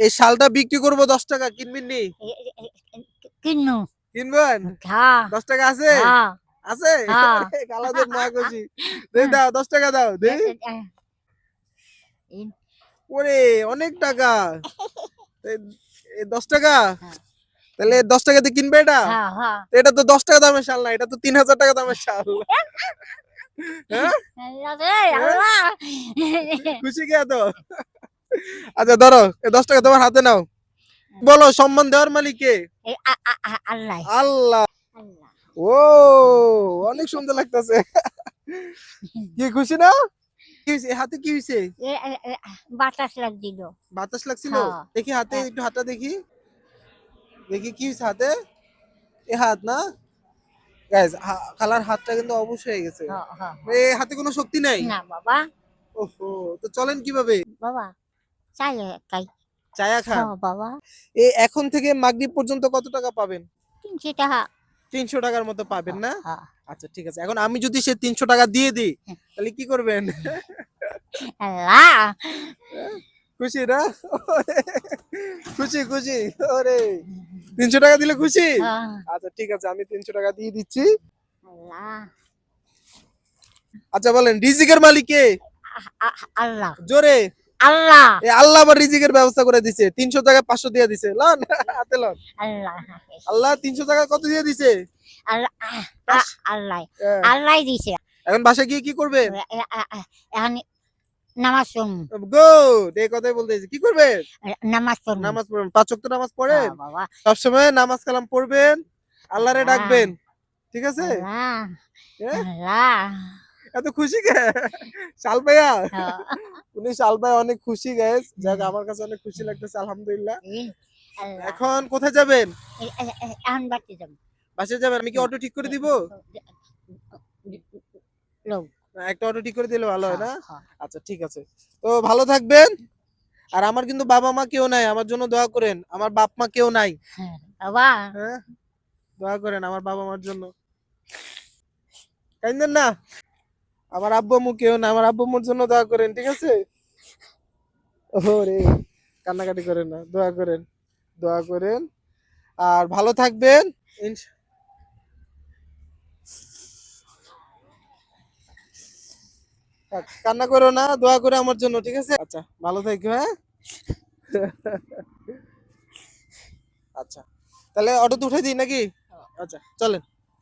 এই শালটা বিক্রি করব দশ টাকা কিনবেন নি? কিন্নু কিনবেন? হ্যাঁ। দশ টাকা আছে? হ্যাঁ। আছে? হ্যাঁ। কালাদের মা দে দাও দশ টাকা দাও দে ওরে অনেক টাকা। দশ টাকা? হ্যাঁ। তাহলে দশ টাকাতে কিনবে এটা? হ্যাঁ হ্যাঁ। এটা তো দশ টাকা দামের শাল না এটা তো তিন হাজার টাকা দামের শাল। হ্যাঁ। খুশি কে তো আচ্ছা ধরো এই দশ টাকা তোমার হাতে নাও। বলো সম্মান দেওয়ার মালিক। কে আল্লাহ। আল্লাহ। ও অনেক সুন্দর লাগতেছে। কি খুশি না? হাতে কি বাতাস লাগছিল। বাতাস লাগছিল? হ্যাঁ। দেখি হাতে হ্যাঁ। একটু হাতটা দেখি। দেখি কি হয়েছে হাতে? এ হাত না? খালার হাতটা কিন্তু অবশ হয়ে গেছে। হ্যাঁ, হ্যাঁ। হাতে কোনো শক্তি নাই? না বাবা। ওহো তো চলেন কীভাবে? বাবা চায়া খান? হ্যাঁ বাবা। এ এখন থেকে মাগরিব পর্যন্ত কত টাকা পাবেন? তিনশো টাকা। তিনশো টাকার মতো পাবেন না? হ্যাঁ। আচ্ছা ঠিক আছে। এখন আমি যদি সে তিনশো টাকা দিয়ে দিই হ্যাঁ। তাহলে কি করবেন? আল্লাহ! খুশি না? খুশি খুশি। ওরে! তিনশো টাকা দিলে খুশি। আচ্ছা ঠিক আছে আমি তিনশো টাকা দিয়ে দিচ্ছি। আল্লাহ! আচ্ছা বলেন রিজিকের মালিক কে? আল্লাহ। জোরে। আল্লাহ। আল্লাহ আবার রিজিকের ব্যবস্থা করে দিছে। তিনশো টাকা পাঁচশো দিয়ে দিছে। লন হাতে লন। আল্লাহ আল্লাহ তিনশো টাকা কত দিয়ে দিছে? আল্লাহ আল্লাহ। দিছে। এখন বাসায় গিয়ে কি এ- এখন নামাজ পড়ুন। গুড এই কথাই বলতেছি কি করবেন নামাজ পড়ুন। নামাজ পড়বেন পাঁচ ওয়াক্ত নামাজ পড়েন বাবা সবসময় নামাজ কালাম পড়বেন আল্লাহরে। ডাকবেন। ঠিক আছে? হ্যাঁ? এত খুশি কে? শাল ভাইয়া? হ্যাঁ। উনি শাল ভাই অনেক খুশি গাইস যাক আমার কাছে অনেক খুশি লাগতেছে আলহামদুলিল্লাহ। এখন কোথায় যাবেন? এখন বাড়তে যাব। বাসায় যাবেন? আমি কি অটো ঠিক করে দিব? একটা অটো ঠিক করে দিলে ভালো হয় না? হ্যাঁ, আচ্ছা ঠিক আছে। তো ভালো থাকবেন। আর আমার কিন্তু বাবা মা কেউ নাই আমার জন্য দোয়া করেন। আমার বাপ মা কেউ নাই। হ্যাঁ। বাবা। হ্যাঁ? দোয়া করেন আমার বাবা মার জন্য। কাইন্দেন না। আমার আব্বু আম্মু কেউ না, আমার আব্বু আম্মুর জন্য দোয়া করেন, ঠিক আছে? ওরে, কান্নাকাটি করেন না, দোয়া করেন দোয়া করেন। আর ভালো থাকবেন। কান্না করো না, দোয়া করে আমার জন্য, ঠিক আছে? আচ্ছা ভালো থাকো হ্যাঁ? আচ্ছা তাহলে অটোতে উঠে দিই নাকি? আচ্ছা চলেন।